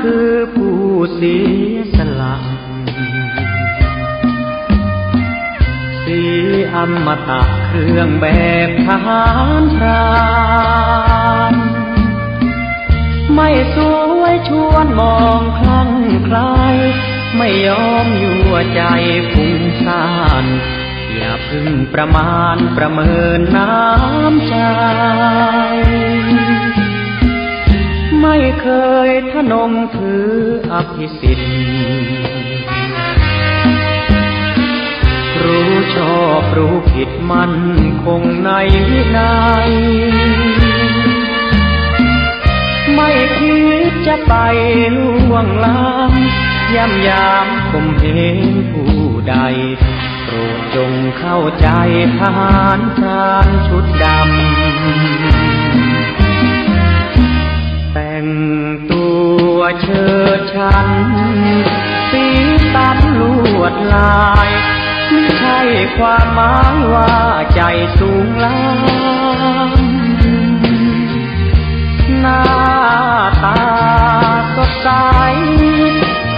คือผู้เสียสละสีอมตะเครื่องแบบทหารพรานไม่สวยชวนมองคลั่งใครไม่ยอมยั่วใจฟุ้งซ่าน อย่าพึ่งประมาณประเมินน้ำใจ ไม่เคยทะนงถืออภิสิทธิ์รู้ชอบรู้ผิดมันคงในวินัย ไม่คิดจะไปล่วงล้ำย่ำยามข่มเหงผู้ใดโปรดจงเข้าใจทหารพรานชุดดำ แต่งตัวเชิดชัน สีสันลวดลายไม่ใช่ความหมายว่าใจสูงล้ำหน้าตาสดใส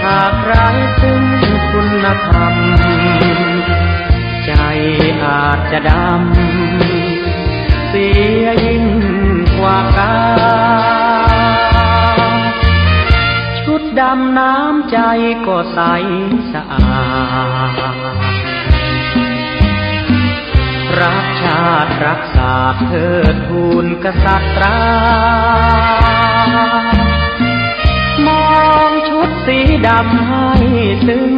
หากไรซึ่งคุณธรรม ใจอาจจะดำ ดำน้ำใจก็ใสสะอาด รักชาติรักษาเทิดทูนกษัตรามองชุดสีดำให้ซึ้ง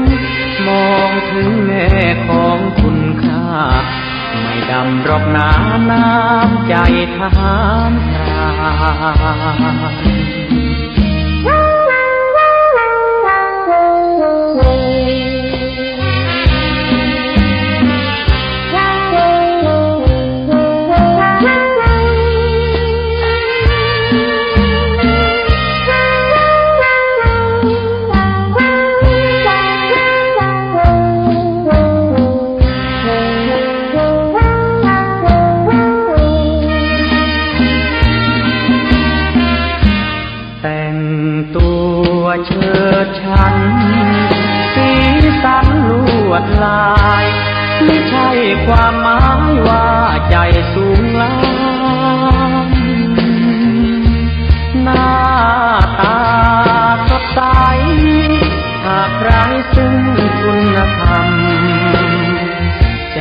มองถึงแง่ของคุณค่า ไม่ดำรอกหนาน้ำใจทหารพราน งล้ำหน้าตาสดใสหากไร้ซึ่งคุณธรรม ใจ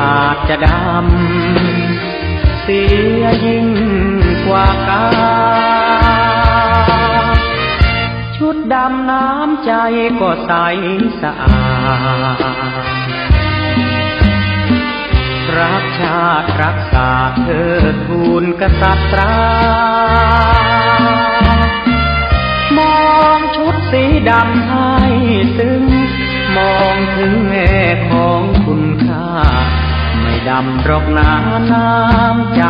อาจจะดำ เสียยิ่งกว่ากาชุดดำน้ำใจก็ใสสะอาด รักชาติรักษาเทิดทูลกษัตรามองชุดสีดำให้ซึ้ง มองถึงแง่ของคุณค่า ไม่ดำรอกนาน้ำใจ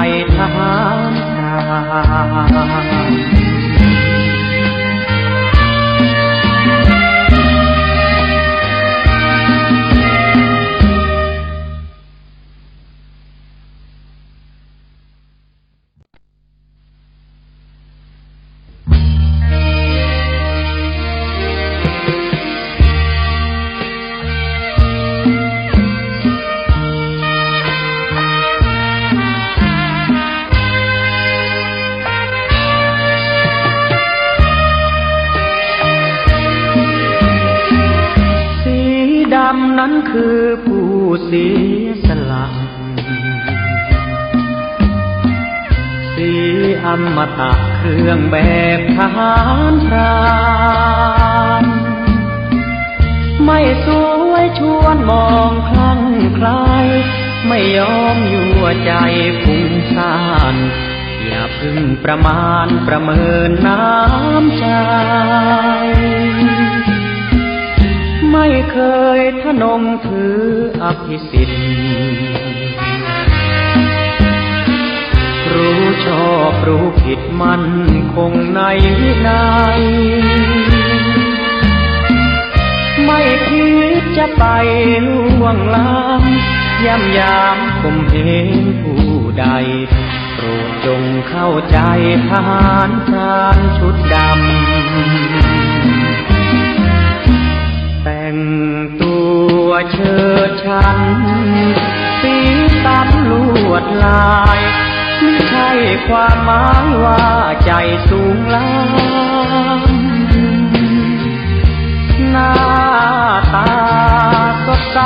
นั้นคือผู้เสียสละสีอมตะเครื่องแบบทหารพรานไม่สวยชวนมองคลั่งใครไม่ยอมยั่วใจฟุ้งซ่าน อย่าพึ่งประมาณประเมินน้ำใจ ไม่เคยทะนงถืออภิสิทธิ์รู้ชอบรู้ผิดมันคงในวินัย ไม่คิดจะไปล่วงล้ำย่ำยามข่มเหงผู้ใดโปรดจงเข้าใจทหารพรานชุดดำ งตัวเชิดชัน สีสันลวดลายไม่ใช่ความหมายว่าใจสูงล้ำหน้าตาสดใส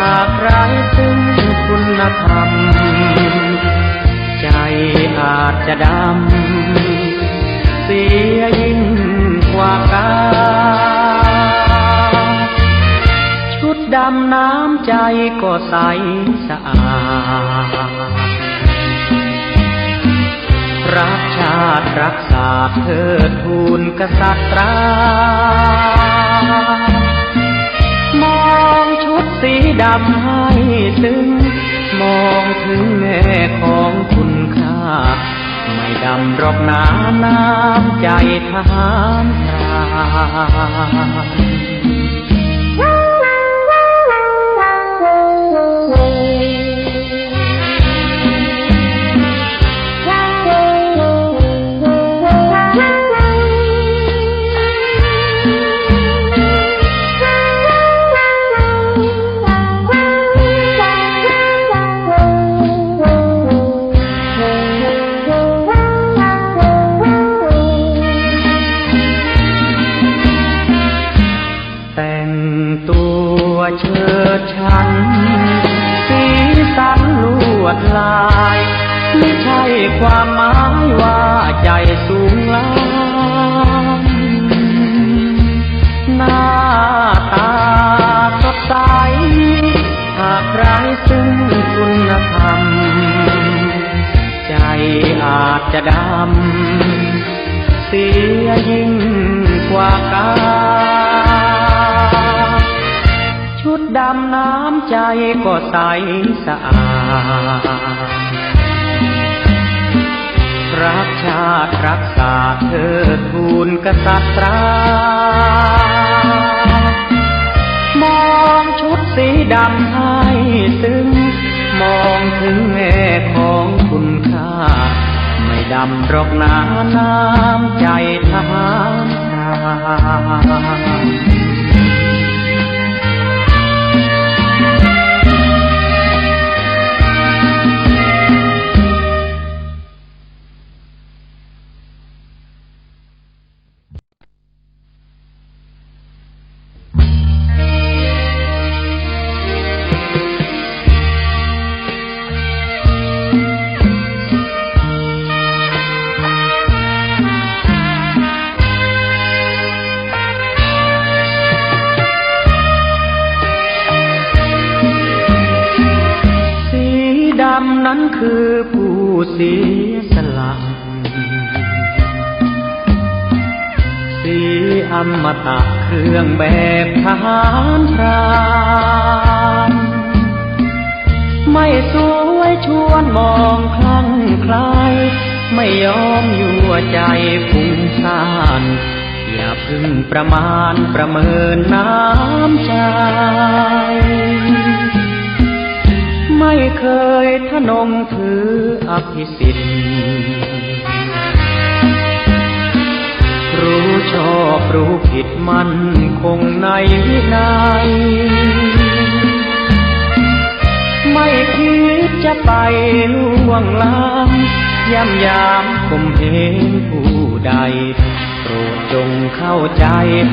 หากไรซึ่งคุณธรรม ใจอาจจะดำ ก็ใสสะอาด รักชาติรักษาเทิดทูนกษัตริย์มองชุดสีดำให้ซึ้ง มองถึงแง่ของคุณค่า ไม่ดำรอกน้ำน้ำใจทหารพรานากไรซึ่งคุณธรรม ใจอาจจะดำ เสียยิ่งกว่ากาชุดดำน้ำใจก็ใสสะอาด รักชาติรักษาเทิดทูนกษัตรามองชุดสีดำห้ซึ้งมอง ถึงแม่ของคุณค่า ไม่ดำรอกน้ำน้ำใจทหาร คือผู้เสียสละสีอมตะเครื่องแบบทหารพรานไม่สวยชวนมองคลั่งคลายไม่ยอมยั่วใจฟุ้งซ่าน อย่าพึ่งประมาณประเมินน้ำใจ ไม่เคยทะนงถืออภิสิทธิ์รู้ชอบรู้ผิดมันคงในวินัย ไม่คิดจะไปล่วงล้ำย่ำยามข่มเหงผู้ใด โปรดจงเข้าใจ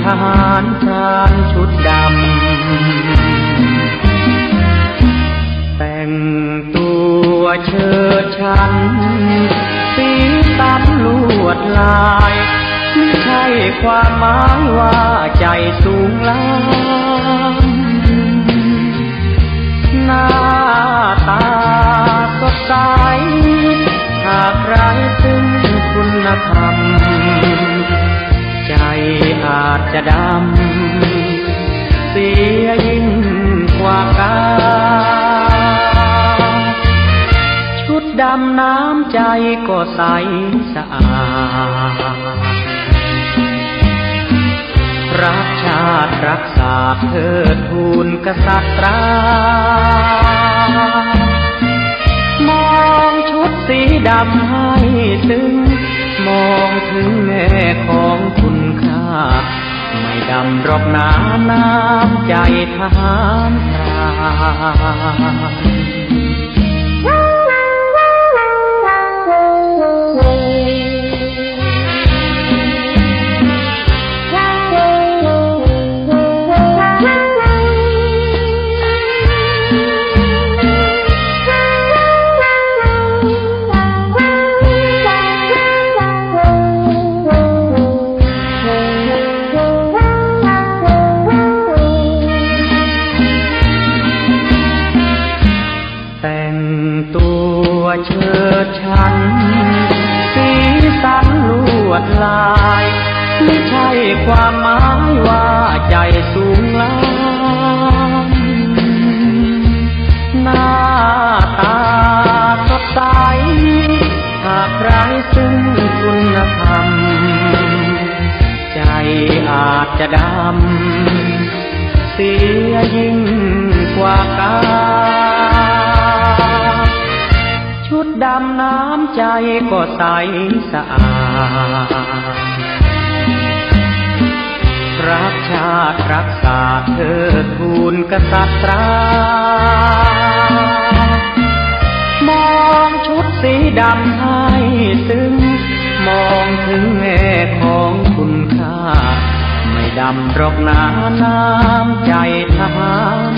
ทหารพรานชุดดำ งตัวเชิดชัน สีสันลวดลายไม่ใช่ความหมายว่าใจสูงล้ำหน้าตาสดใสหากไรซึ่งคุณธรรม ใจอาจจะดำ เสียยิ่งกว่ากา น้ำใจก็ใสสะอาด รักชาติรักษาเทิดทูนกษัตริย์มองชุดสีดำให้ซึ้ง มองถึงแง่ของขุนข่า ไม่ดำรอกน้ำน้ำใจทหารพราน เชิดชัน สีสันลวดลาย ไม่ใช่ความหมายว่าใจสูงล้ำหน้าตาสดใสหากไร้ซึ่งคุณธรรม ใจอาจจะดำ เสียยิ่งกว่ากาชุ ใจก็ใสสะอาด รักชาติรักษาเธอทูลกษัตรามองชุดสีดำให้ซึ้ง มองถึงแง่ของคุณค่า ไม่ดำรอกน้ำน้ำใจทหาร